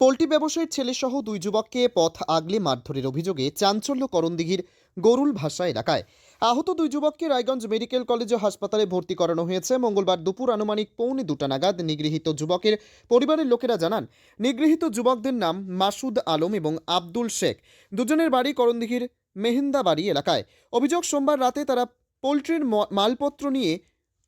Poultry ব্যবসায়ীর ছেলেসহ দুই যুবককে পথ আগলে মারধরের অভিযোগে চাঞ্চল্য করণদিঘির গরুল ভাষা এলাকায়। আহত দুই যুবককে রায়গঞ্জ মেডিকেল কলেজ ও হাসপাতালে ভর্তি করানো হয়েছে। মঙ্গলবার দুপুর আনুমানিক পৌনে দুটা নাগাদ নিগৃহীত যুবকের পরিবারের লোকেরা জানান, নিগৃহীত যুবকদের নাম মাসুদ আলম এবং আব্দুল শেখ। দুজনের বাড়ি করণদিঘির মেহেন্দাবাড়ি এলাকায়। অভিযোগ, সোমবার রাতে তারা পোলট্রির মালপত্র নিয়ে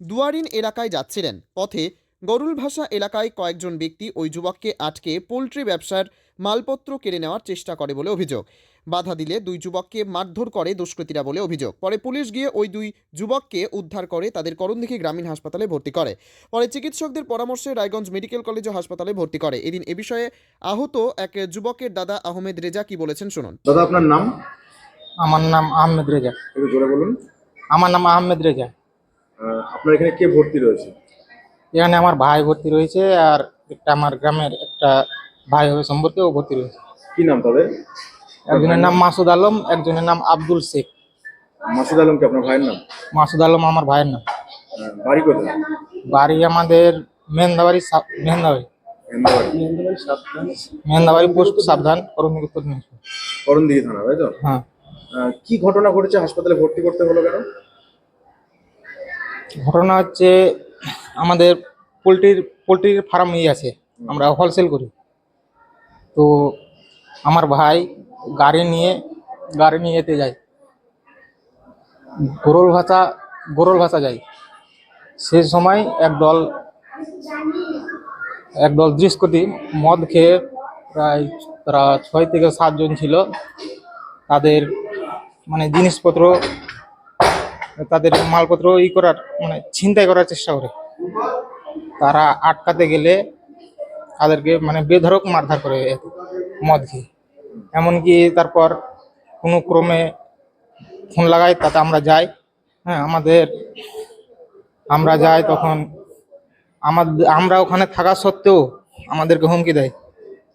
দুয়ারিন এলাকায় যাচ্ছিলেন। পথে গরুল ভাষা এলাকায় কয়েকজন ব্যক্তি ওই যুবককে আটকে পোলট্রি ব্যবসার মালপত্র কেড়ে নেওয়ার চেষ্টা করে বলে অভিযোগ। বাধা দিলে দুই যুবককে মারধর করে দুষ্কৃতীরা বলে অভিযোগ। পরে পুলিশ গিয়ে ওই দুই যুবককে উদ্ধার করে তাদের করণদিঘি গ্রামীণ হাসপাতালে ভর্তি করে। পরে চিকিৎসকদের পরামর্শে রায়গঞ্জ মেডিকেল কলেজ ও হাসপাতালে ভর্তি করে। এদিন এ বিষয়ে আহত এক যুবকের দাদা আহমেদ রেজা কি বলেছেন শুনুন। দাদা আপনার নাম? আমার নাম আহমেদ রেজা। একটু জোরে বলুন। আমার নাম আহমেদ রেজা। আপনার এখানে কে ভর্তি রয়েছে? এখানে আমার ভাই ভর্তি রয়েছে আর একটা আমার গ্রামের একটা ভাই হবে সম্পর্কে ও ভর্তি রয়েছে। কি নাম তাদের? একজনের নাম মাসুদ আলম একজনের নাম আব্দুল শেখ। মাসুদ আলম কি আপনার ভাইয়ের নাম? মাসুদ আলম আমার ভাইয়ের নাম। বাড়ি কোথায়? বাড়ি আমাদের মেহেন্দাবাড়ি মেহেন্দাবাড়ি। মেহেন্দাবাড়ি। পোস্ট সাবধান করুন উত্তর দিনাজপুর। করণদিঘি থানা তাই তো? হ্যাঁ। কি ঘটনা ঘটেছে? হাসপাতালে ভর্তি করতে হলো কেন? ঘটনা হচ্ছে আমাদের পোলট্রির পোলট্রির ফার্ম ইয়ে আছে, আমরা হোলসেল করি। তো আমার ভাই গাড়ি নিয়ে গাড়ি নিয়ে এতে যায়। গোরল ভাষা গোরল ভাষা যায় সে সময় একদল একদল দৃষ্কটি মদ খেয়ে প্রায় তারা ছয় থেকে সাতজন ছিল। তাদের মানে জিনিসপত্র, তাদের মালপত্র ই করার মানে ছিনতাই করার চেষ্টা করে। তারা আটকাতে গেলে তাদেরকে মানে বেধরক মারধর করে মদ খেয়ে। এমনকি তারপর কোনো ক্রমে ফোন লাগাই তাতে আমরা যাই। হ্যাঁ আমাদের আমরা যাই তখন আমাদের আমরা ওখানে থাকা সত্ত্বেও আমাদেরকে হুমকি দেয়।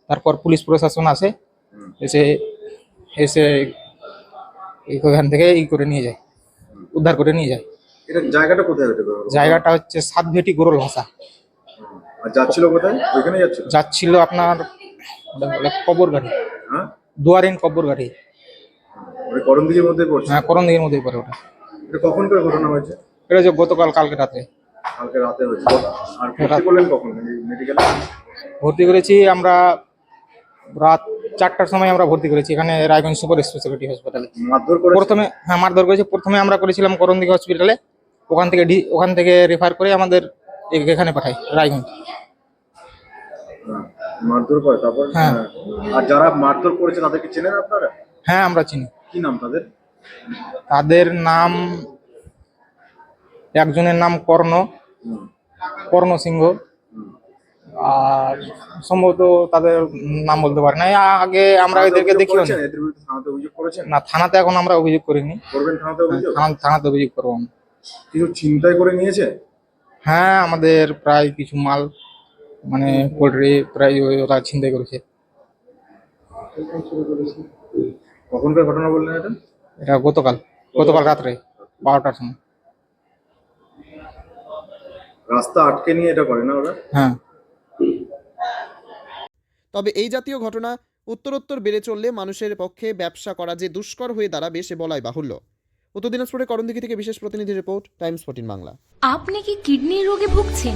তারপর পুলিশ প্রশাসন আসে এসে এসে ওখান থেকে ই করে নিয়ে যায় উদ্ধার করে নিয়ে যায়। এটা জায়গাটা কোথায়? জায়গাটা হচ্ছে সাতভেটি গোরল ভাষা যাচ্ছিল কোথায়? ওইখানে যাচ্ছিল? যাচ্ছিল আপনার ওটা বলে কবর গাড়ি হ্যাঁ? দুয়ারিন কবর গাড়ি ওই করণদিঘির মধ্যে পড়ছে? হ্যাঁ করণ দিকের মধ্যেই পড়ে ওটা। এটা কখন করে ঘটনা হয়েছে? এটা হচ্ছে গতকাল কালকে রাতে। কালকে রাতে হয়েছে। আর ভর্তি করলেন কখন? মেডিকেলে ভর্তি করেছি আমরা রাত চারটার সময় আমরা ভর্তি করেছি এখানে রায়গঞ্জ সুপার স্পেশালিটি হসপিটালে। প্রথমে হ্যাঁ মারধর করেছি। প্রথমে আমরা করেছিলাম করণদিঘি হসপিটালে ওখান থেকে ডি ওখান থেকে রেফার করে আমাদের এখানে পাঠাই রায়গঞ্জ। মারধর করে? তারপর হ্যাঁ। আর যারা মারধর করেছে তাদেরকে চেনেন আপনারা? হ্যাঁ আমরা চিনি। কি নাম তাদের? তাদের নাম একজনের নাম কর্ণ। হুম, কর্ণ সিংহ। আর সম্ভবত তাদের নাম বলতে পারি না। আগে আমরা থানাতে এদেরকে অভিযোগ দেখিও করেছেন? না এদের বিরুদ্ধে থানাতে অভিযোগ করেছেন? না থানাতে এখন আমরা অভিযোগ করিনি। করবেন থানাতে অভিযোগ? থানা- থানাতে অভিযোগ করব। আমরা। কিছু চিন্তাই করে নিয়েছে? হ্যাঁ আমাদের প্রায় কিছু মাল মানে পোল্ট্রি প্রায় ওই ওরা ছিনতাই করেছে। কখনকার ঘটনা বললেন এটা? এটা গতকাল গতকাল রাত্রে বারোটার সময়। রাস্তা আটকে নিয়ে এটা করে না ওরা? হ্যাঁ। তবে এই জাতীয় ঘটনা উত্তরোত্তর বেড়ে চললে মানুষের পক্ষে ব্যবসা করা যে দুষ্কর হয়ে দাঁড়াবে সে বলাই বাহুল্য। উত্তর দিনাজপুরে করণদিঘি থেকে বিশেষ প্রতিনিধি রিপোর্ট টাইমস ফোর্টিন বাংলা। আপনি কি কিডনি রোগে ভুগছেন?